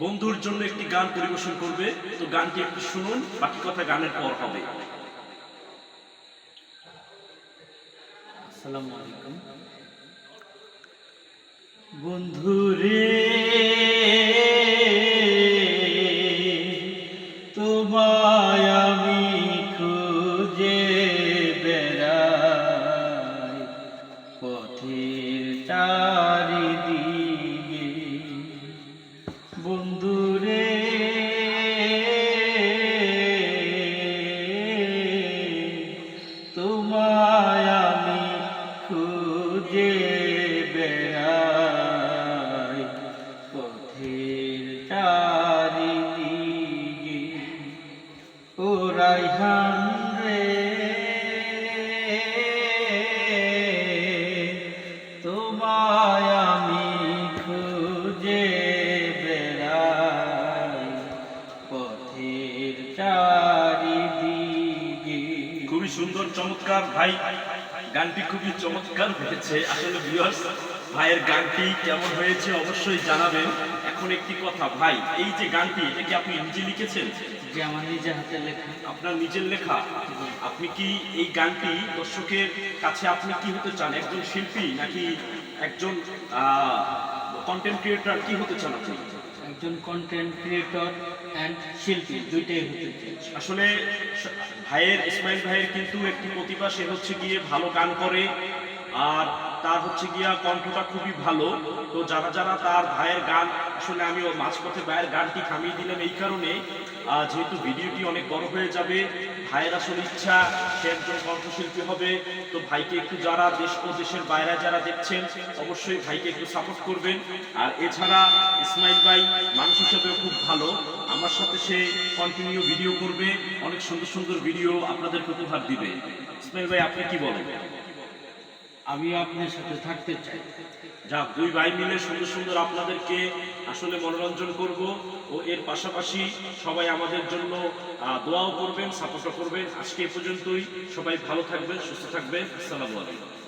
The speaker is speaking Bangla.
বন্ধুর জন্য একটি গান পরিবেশন করবে। তো গানটি একটু শুনুন, বাকি কথা গানের পর হবে। আলাইকুম। বন্ধুরে, তোমায় আমি তোমায় খুবই সুন্দর চমৎকার ভাই। গানটি খুবই চমৎকার হয়েছে। আসলে ভিউয়ার্স ভাইয়ের গানটি কেমন হয়েছে অবশ্যই জানাবেন। এখন একটি কথা ভাই এই যে গানটি এটা কি আপনি নিজে লিখেছেন? যে আমার নিজে হাতে লেখা। আপনার নিজের লেখা? আপনি কি এই গানটি দর্শকের কাছে আপনি কি হতে চান? একজন শিল্পী নাকি একজন কন্টেন্ট ক্রিয়েটর কি হতে চান আপনি? একজন কন্টেন্ট ক্রিয়েটর অ্যান্ড শিল্পী, দুইটাই হতে আসলে ভাইয়ের, ইসমাইল ভাইয়ের কিন্তু একটি প্রতিভা, সে হচ্ছে গিয়ে ভালো গান করে, আর তার হচ্ছে গিয়া কণ্ঠটা খুবই ভালো। তো যারা যারা তার ভাইয়ের গান, আসলে আমি ও মাঝপথে ভাইয়ের গানটি থামিয়ে দিলাম এই কারণে। যেহেতু ভিডিওটি অনেক বড় হয়ে যাবে, ভাইয়ের আসলে ইচ্ছা সে একজন কণ্ঠশিল্পী হবে। তো ভাইকে একটু যারা দেশ ও দেশের বাইরে যারা দেখছেন, অবশ্যই ভাইকে একটু সাপোর্ট করবেন। আর এছাড়া ইসমাইল ভাই মানুষ হিসেবেও খুব ভালো। আমার সাথে সে কন্টিনিউ ভিডিও করবে। অনেক সুন্দর সুন্দর ভিডিও আপনাদেরকে উপহার দিবে। ইসমাইল ভাই, আপনি কি বলেন? আমি আপনার সাথে থাকতে চাই। যা দুই ভাই মিলে সুন্দর সুন্দর আপনাদেরকে আসলে মনোরঞ্জন করব ও এর পাশাপাশি সবাই আমাদের জন্য দোয়াও করবেন, সাপোর্টও করবেন। আজকে এ পর্যন্তই। সবাই ভালো থাকবেন, সুস্থ থাকবেন। আসসালামু আলাইকুম।